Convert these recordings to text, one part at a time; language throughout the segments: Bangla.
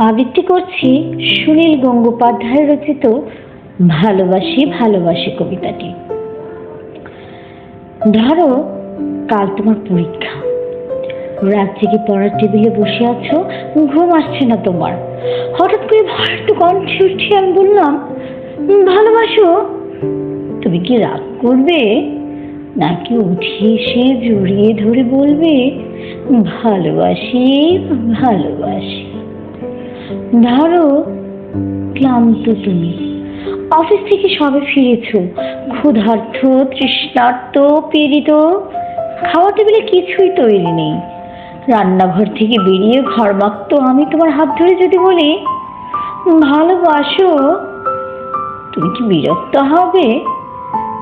আবৃত্তি করছি সুনীল গঙ্গোপাধ্যায় রচিত ভালোবাসি ভালোবাসি কবিতাটি। ধরো, কাল তোমার পরীক্ষা। রাত জেগে পড়ার টেবিলে বসে আছো, ঘুম আসছে না তোমার। হঠাৎ করে ভয়ার্থ কণ্ঠে উঠে আমি বললাম, ভালোবাসো, তুমি কি রাগ করবে? নাকি উঠে এসে জড়িয়ে ধরে বলবে, ভালোবাসি ভালোবাসি। ধরো ক্লান্ত তুমি। অফিস থেকে সবে ফিরেছো ক্ষুধার্থ তৃষ্ণার্ত, পীড়িত। খাওয়া টেবিলে কিছুই তৈরি নেই। রান্নাঘর থেকে বেরিয়ে ঘর মাখতো আমি তোমার হাত ধরে যদি বলি, ভালোবাসো, তুমি কি বিরক্ত হবে?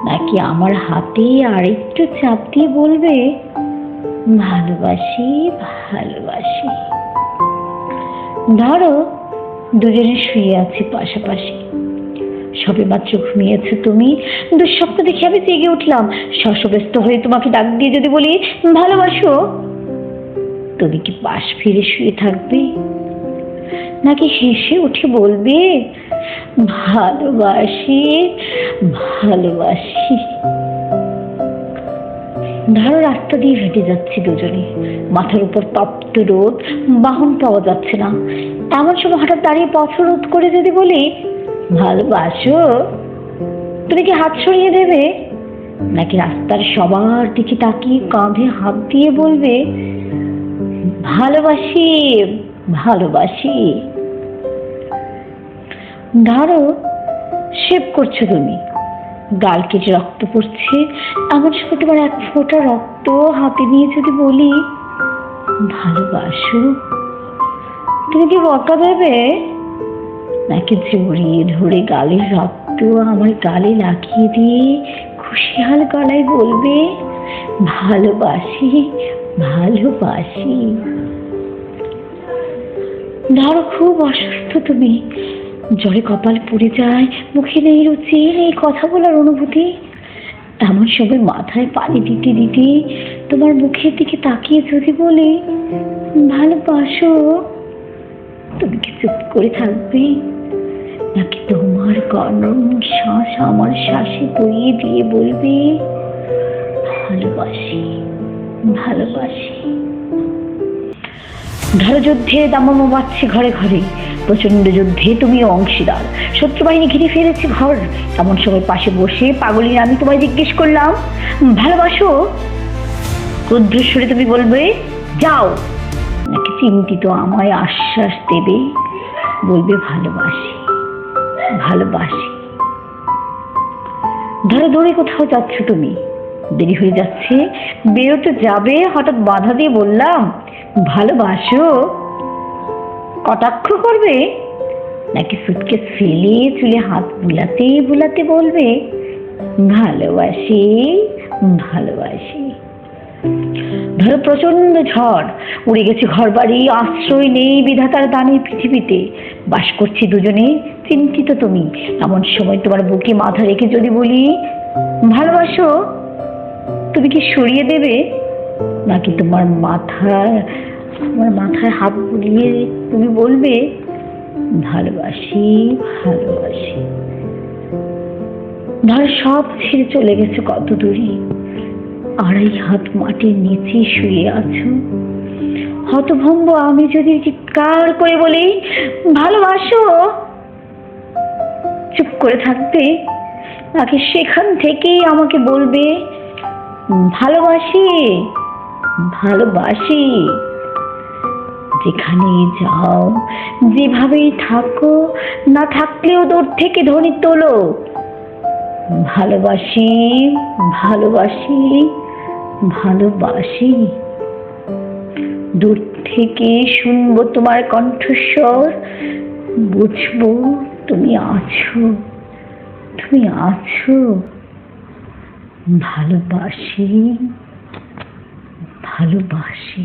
নাকি আমার হাতে আরেকটু চাপ দিয়ে বলবে, ভালোবাসি ভালোবাসি। ধরো, দুজনে শুয়ে আছি পাশাপাশি। সবে মাত্র ঘুমিয়েছো তুমি? দুঃস্বপ্ন দেখে আমি জেগে উঠলাম। শশব্যস্ত হয়ে তোমাকে ডাক দিয়ে যদি বলি, ভালোবাসো? তুমি কি পাশ ফিরে শুয়ে থাকবে? নাকি হেসে উঠে বলবে, ভালোবাসি ভালোবাসি। ধরো রাস্তা দিয়ে হেঁটে যাচ্ছি দুজনে। মাথার উপর তপ্ত রোদ, বাহন পাওয়া যাচ্ছে না। এমন সময় হঠাৎ দাঁড়িয়ে পথ রোধ করে যদি বলি, ভালোবাসো? তুমি কি হাত সরিয়ে দেবে? নাকি রাস্তার সবার দিকে তাকিয়ে কাঁধে হাত দিয়ে বলবে, ভালোবাসি ভালোবাসি। ধরো, শেভ করছ তুমি। গাল কেটে রক্ত পড়ছে, এমন সময় তোমার এক ফোঁটা রক্ত হাতে নিয়ে যদি বলি, ভালোবাসো। তুমি কি বকা দেবে? নাকি জড়িয়ে ধরে গালের রক্ত আমার গালে লাগিয়ে দিয়ে খুশিহাল গলায় বলবে, ভালোবাসি ভালোবাসি। ধরো, খুব অসুস্থ তুমি। জ্বরে কপাল পুড়ে যায়, মুখে নেই রুচি নেই কথা বলার অনুভূতি। এমন সময় মাথায় পানি দিতে দিতে তোমার মুখের দিকে তাকিয়ে যদি বলে, ভালোবাসো, তুমি কি চুপ করে থাকবে? নাকি তোমার গরম শ্বাস আমার শ্বাসে বইয়ে দিয়ে বলবে, ভালোবাসি ভালোবাসি। ধরো যুদ্ধে দামামা ঘরে ঘরে। প্রচণ্ড যুদ্ধে তুমি অংশীদার। শত্রু বাহিনী ঘিরে ফেলেছে ঘর। এমন সময় পাশে বসে পাগলিন আমি তোমায় জিজ্ঞেস করলাম, ভালোবাসো? রুদ্রস্বরে তুমি বলবে, যাও। নাকি চিন্তিত আমায় আশ্বাস দেবে? বলবে, ভালোবাসি ভালোবাসি। ধরো দৌড়ে কোথাও যাচ্ছ তুমি। দেরি হয়ে যাচ্ছে, বেরোতে যাবে, হঠাৎ বাধা দিয়ে বললাম ভালোবাসো? কটাক্ষ করবে? নাকি সুটকে ফেলে চুলে হাত বুলাতে বুলাতে বলবে, ভালোবাসি ভালোবাসি ধরো প্রচণ্ড ঝড়, উড়ে গেছে ঘর বাড়ি আশ্রয় নেই বিধাতার দানের পৃথিবীতে। বাস করছি দুজনে, চিন্তিত তুমি। এমন সময় তোমার বুকে মাথা রেখে যদি বলি, ভালোবাসো তুমি কি সরিয়ে দেবে? নাকি তোমার মাথায় আমার মাথায় হাত বুলিয়ে তুমি বলবে, ভালোবাসি ভালোবাসি। ধর সব ছেড়ে চলে গেছে কত দূরে আড়াই হাত মাটির নিচে শুয়ে আছো। হতভম্ব আমি যদি চিৎকার করে বলি, ভালোবাসো। চুপ করে থাকতে নাকি সেখান থেকেই আমাকে বলবে, ভালোবাসি। ভালোবাসি। যেখানে যাও, যেভাবেই থাকো, না থাকলেও দূর থেকে ধ্বনি তোলো। ভালোবাসি ভালোবাসি ভালোবাসি। দূর থেকে শুনব তোমার কণ্ঠস্বর, বুঝব তুমি আছো তুমি আছো। ভালোবাসি। ভালোবাসি